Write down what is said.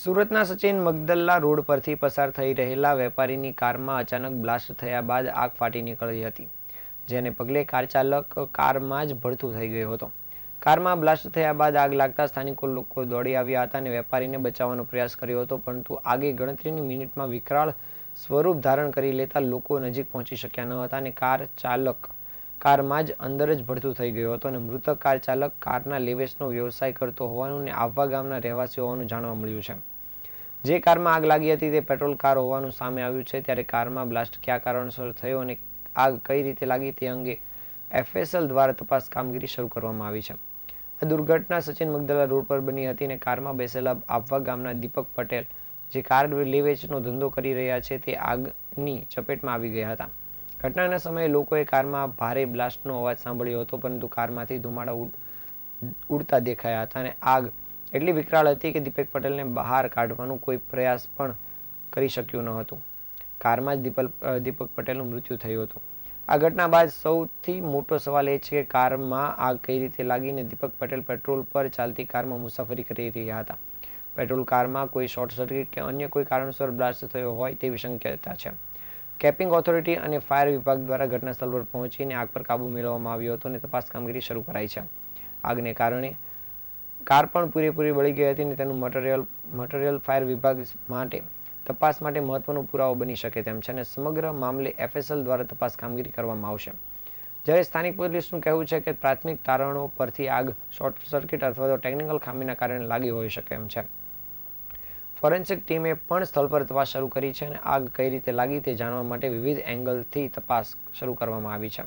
સુરતના સચિન મગદલ્લા રોડ પરથી પસાર થઈ રહેલા વેપારીની કારમાં અચાનક બ્લાસ્ટ થયા બાદ આગ ફાટી નીકળી હતી, જેને પગલે કાર ચાલક કારમાં જ ભડથું થઈ ગયો હતો. કારમાં બ્લાસ્ટ થયા બાદ આગ લાગતા સ્થાનિકો લોકો દોડી આવ્યા હતા અને વેપારીને બચાવવાનો પ્રયાસ કર્યો હતો, પરંતુ આગે ગણતરીની મિનિટમાં વિકરાળ સ્વરૂપ ધારણ કરી લેતા લોકો નજીક પહોંચી શક્યા ન હતા અને કાર ચાલક કારમાં જ અંદર જ ભડથું થઈ ગયો હતો અને મૃતક કાર ચાલક કારના લેવેચનો વ્યવસાય કરતો હોવાનું અને આવા ગામના રહેવાસી હોવાનું જાણવા મળ્યું છે. જે કારમાં આગ લાગી હતી તે પેટ્રોલ કાર હોવાનું સામે આવ્યું છે, ત્યારે કારમાં બ્લાસ્ટ કયા કારણસર થયો અને આગ કઈ રીતે લાગી તે અંગે એફએસએલ દ્વારા તપાસ કામગીરી શરૂ કરવામાં આવી છે. આ દુર્ઘટના સચિન મગદલા રોડ પર બની હતી અને કારમાં બેસેલા આફવા ગામના દીપક પટેલ, જે કાર લેવેચનો ધંધો કરી રહ્યા છે, તે આગની ચપેટમાં આવી ગયા હતા. ઘટનાના સમયે લોકોએ કારમાં ભારે બ્લાસ્ટનો અવાજ સાંભળ્યો હતો, પરંતુ કારમાંથી ધુમાડા ઉડ- ઉડતા દેખાયા હતા અને આગ એટલી વિકરાળ હતી કે દીપક પટેલને બહાર કાઢવાનો કોઈ પ્રયાસ પણ કરી શક્યું ન હતું. કારમાં જ દીપલ દીપક પટેલનું મૃત્યુ થયું હતું. આ ઘટના બાદ સૌથી મોટો સવાલ એ છે કે કારમાં આગ કઈ રીતે લાગીને દીપક પટેલ પેટ્રોલ પર ચાલતી કારમાં મુસાફરી કરી રહ્યા હતા. પેટ્રોલ કારમાં કોઈ શોર્ટ સર્કિટ કે અન્ય કોઈ કારણસર બ્લાસ્ટ થયો હોય તેવી શક્યતા છે. કેપિંગ ઓથોરિટી અને ફાયર વિભાગ દ્વારા ઘટના સ્થળ પર પહોંચીને આગ પર કાબુ મેળવવામાં આવ્યો હતો અને તપાસ કામગીરી શરૂ કરાઈ છે. આગને કારણે કાર પણ પૂરેપૂરી બળી ગઈ હતી અને તેનું મટીરિયલ મટીરિયલ ફાયર વિભાગ માટે તપાસ માટે મહત્વનો પુરાવો બની શકે તેમ છે અને સમગ્ર મામલે એફએસએલ દ્વારા તપાસ કામગીરી કરવામાં આવશે. જ્યારે સ્થાનિક પોલીસનું કહેવું છે કે પ્રાથમિક તારણો પરથી આગ શોર્ટ સર્કિટ અથવા તો ટેકનિકલ ખામીના કારણે લાગી હોઈ શકે એમ છે. ફોરેન્સિક ટીમે પણ સ્થળ પર તપાસ શરૂ કરી છે અને આગ કઈ રીતે લાગી તે જાણવા માટે વિવિધ એંગલથી તપાસ શરૂ કરવામાં આવી છે.